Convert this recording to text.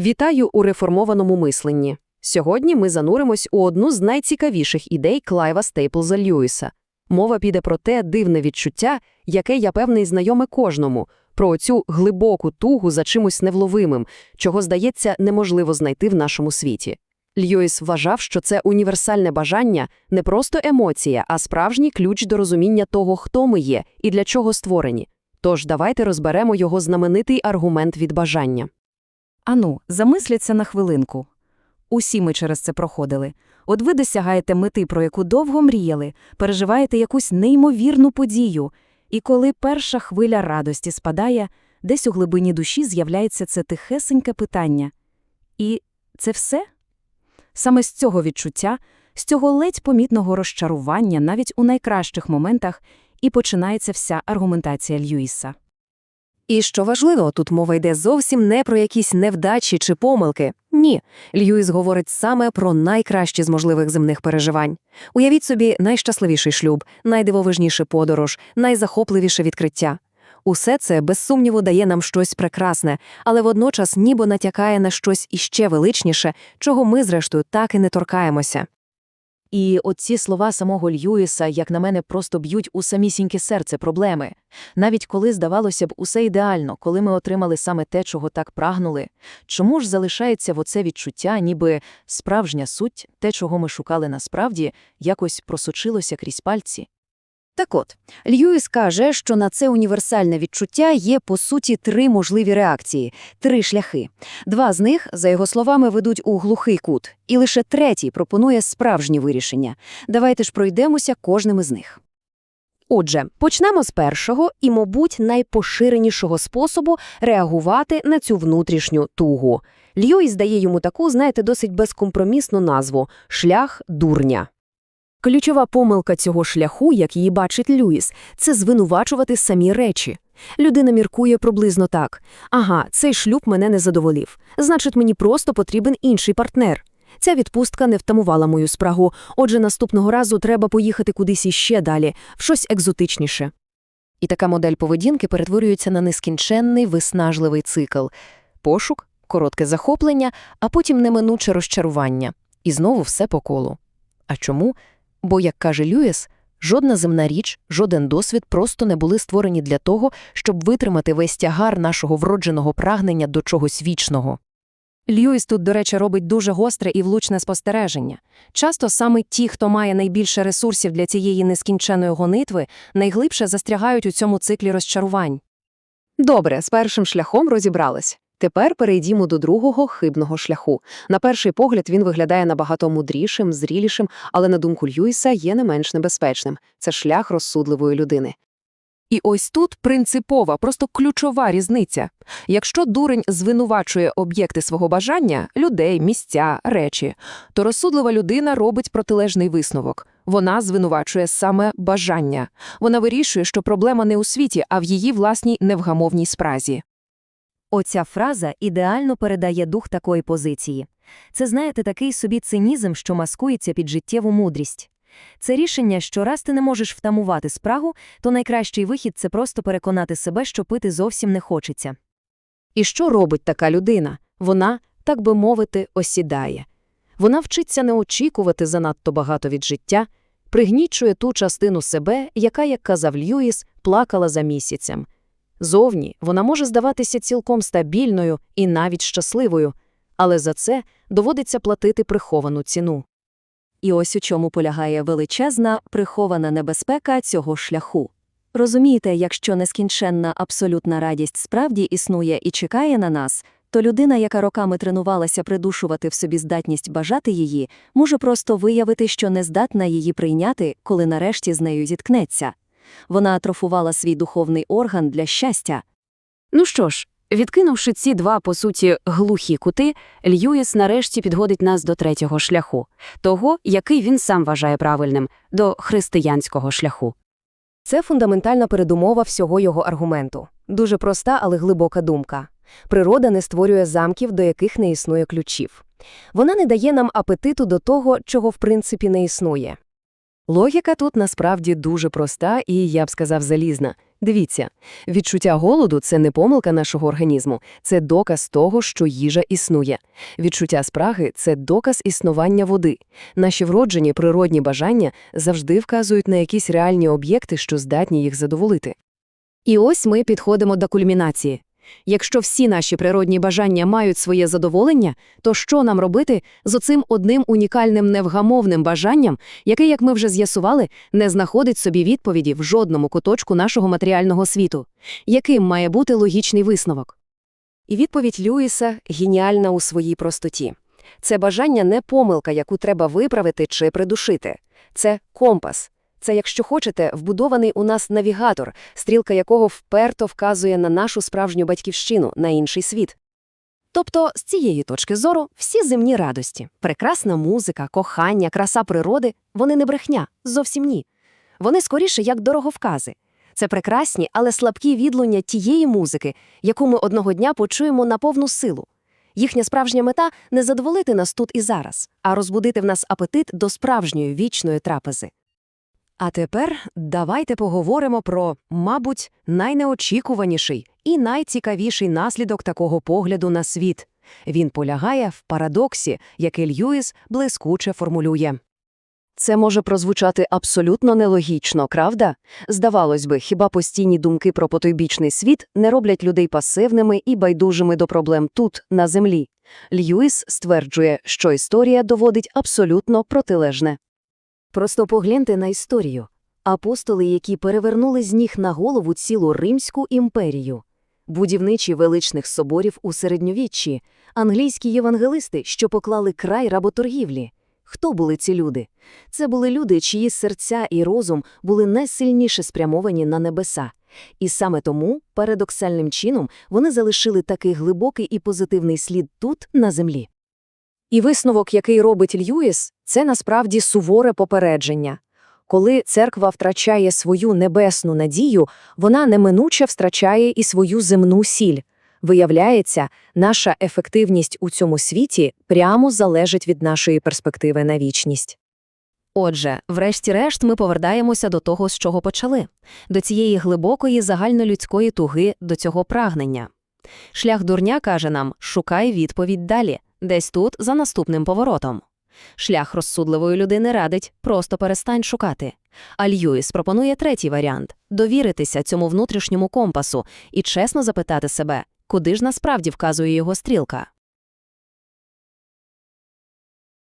Вітаю у реформованому мисленні. Сьогодні ми зануримось у одну з найцікавіших ідей Клайва Стейплза Льюіса. Мова піде про те дивне відчуття, яке я певний знайоме кожному, про оцю глибоку тугу за чимось невловимим, чого, здається, неможливо знайти в нашому світі. Льюіс вважав, що це універсальне бажання не просто емоція, а справжній ключ до розуміння того, хто ми є і для чого створені. Тож давайте розберемо його знаменитий аргумент від бажання. Ану, замисляться на хвилинку. Усі ми через це проходили. От ви досягаєте мети, про яку довго мріяли, переживаєте якусь неймовірну подію, і коли перша хвиля радості спадає, десь у глибині душі з'являється це тихесеньке питання. І це все? Саме з цього відчуття, з цього ледь помітного розчарування навіть у найкращих моментах і починається вся аргументація Льюіса. І що важливо, тут мова йде зовсім не про якісь невдачі чи помилки. Ні, Льюіс говорить саме про найкращі з можливих земних переживань. Уявіть собі найщасливіший шлюб, найдивовижніша подорож, найзахопливіше відкриття. Усе це, без сумніву, дає нам щось прекрасне, але водночас ніби натякає на щось іще величніше, чого ми, зрештою, так і не торкаємося. І оці слова самого Льюіса, як на мене, просто б'ють у самісіньке серце проблеми. Навіть коли, здавалося б, усе ідеально, коли ми отримали саме те, чого так прагнули, чому ж залишається в оце відчуття, ніби справжня суть, те, чого ми шукали насправді, якось просочилося крізь пальці? Так от, Льюіс каже, що на це універсальне відчуття є, по суті, три можливі реакції, три шляхи. Два з них, за його словами, ведуть у глухий кут, і лише третій пропонує справжні вирішення. Давайте ж пройдемося кожним із них. Отже, почнемо з першого і, мабуть, найпоширенішого способу реагувати на цю внутрішню тугу. Льюіс дає йому таку, знаєте, досить безкомпромісну назву – шлях дурня. Ключова помилка цього шляху, як її бачить Льюіс, це звинувачувати самі речі. Людина міркує приблизно так. Ага, цей шлюб мене не задоволів. Значить, мені просто потрібен інший партнер. Ця відпустка не втамувала мою спрагу, отже, наступного разу треба поїхати кудись іще далі, в щось екзотичніше. І така модель поведінки перетворюється на нескінченний виснажливий цикл. Пошук, коротке захоплення, а потім неминуче розчарування. І знову все по колу. А чому? Бо, як каже Льюіс, жодна земна річ, жоден досвід просто не були створені для того, щоб витримати весь тягар нашого вродженого прагнення до чогось вічного. Льюіс тут, до речі, робить дуже гостре і влучне спостереження. Часто саме ті, хто має найбільше ресурсів для цієї нескінченої гонитви, найглибше застрягають у цьому циклі розчарувань. Добре, з першим шляхом розібрались. Тепер перейдімо до другого хибного шляху. На перший погляд він виглядає набагато мудрішим, зрілішим, але на думку Льюіса є не менш небезпечним. Це шлях розсудливої людини. І ось тут принципова, просто ключова різниця. Якщо дурень звинувачує об'єкти свого бажання людей, місця, речі, то розсудлива людина робить протилежний висновок. Вона звинувачує саме бажання. Вона вирішує, що проблема не у світі, а в її власній невгамовній спразі. Оця фраза ідеально передає дух такої позиції. Це, знаєте, такий собі цинізм, що маскується під життєву мудрість. Це рішення, що раз ти не можеш втамувати спрагу, то найкращий вихід – це просто переконати себе, що пити зовсім не хочеться. І що робить така людина? Вона, так би мовити, осідає. Вона вчиться не очікувати занадто багато від життя, пригнічує ту частину себе, яка, як казав Льюіс, плакала за місяцем. Зовні вона може здаватися цілком стабільною і навіть щасливою, але за це доводиться платити приховану ціну. І ось у чому полягає величезна, прихована небезпека цього шляху. Розумієте, якщо нескінченна абсолютна радість справді існує і чекає на нас, то людина, яка роками тренувалася придушувати в собі здатність бажати її, може просто виявити, що не здатна її прийняти, коли нарешті з нею зіткнеться. Вона атрофувала свій духовний орган для щастя. Ну що ж, відкинувши ці два, по суті, глухі кути, Льюіс нарешті підводить нас до третього шляху, того, який він сам вважає правильним, до християнського шляху. Це фундаментальна передумова всього його аргументу. Дуже проста, але глибока думка. Природа не створює замків, до яких не існує ключів. Вона не дає нам апетиту до того, чого в принципі не існує. Логіка тут насправді дуже проста і, я б сказав, залізна. Дивіться, відчуття голоду – це не помилка нашого організму, це доказ того, що їжа існує. Відчуття спраги – це доказ існування води. Наші вроджені природні бажання завжди вказують на якісь реальні об'єкти, що здатні їх задоволити. І ось ми підходимо до кульмінації. Якщо всі наші природні бажання мають своє задоволення, то що нам робити з оцим одним унікальним невгамовним бажанням, яке, як ми вже з'ясували, не знаходить собі відповіді в жодному куточку нашого матеріального світу? Яким має бути логічний висновок? І відповідь Льюіса геніальна у своїй простоті. Це бажання не помилка, яку треба виправити чи придушити. Це компас. Це, якщо хочете, вбудований у нас навігатор, стрілка якого вперто вказує на нашу справжню батьківщину, на інший світ. Тобто, з цієї точки зору, всі земні радості, прекрасна музика, кохання, краса природи – вони не брехня, зовсім ні. Вони скоріше як дороговкази. Це прекрасні, але слабкі відлуння тієї музики, яку ми одного дня почуємо на повну силу. Їхня справжня мета – не задоволити нас тут і зараз, а розбудити в нас апетит до справжньої вічної трапези. А тепер давайте поговоримо про, мабуть, найнеочікуваніший і найцікавіший наслідок такого погляду на світ. Він полягає в парадоксі, який Льюіс блискуче формулює. Це може прозвучати абсолютно нелогічно, правда? Здавалось би, хіба постійні думки про потойбічний світ не роблять людей пасивними і байдужими до проблем тут, на землі. Льюіс стверджує, що історія доводить абсолютно протилежне. Просто погляньте на історію. Апостоли, які перевернули з ніг на голову цілу Римську імперію, будівничі величних соборів у середньовіччі, англійські євангелисти, що поклали край работоргівлі. Хто були ці люди? Це були люди, чиї серця і розум були найсильніше спрямовані на небеса. І саме тому, парадоксальним чином, вони залишили такий глибокий і позитивний слід тут, на землі. І висновок, який робить Льюіс, це насправді суворе попередження. Коли церква втрачає свою небесну надію, вона неминуче втрачає і свою земну сіль. Виявляється, наша ефективність у цьому світі прямо залежить від нашої перспективи на вічність. Отже, врешті-решт ми повертаємося до того, з чого почали, до цієї глибокої загальнолюдської туги, до цього прагнення. Шлях дурня каже нам «шукай відповідь далі, десь тут, за наступним поворотом». Шлях розсудливої людини радить «просто перестань шукати». А Льюіс пропонує третій варіант – довіритися цьому внутрішньому компасу і чесно запитати себе, куди ж насправді вказує його стрілка.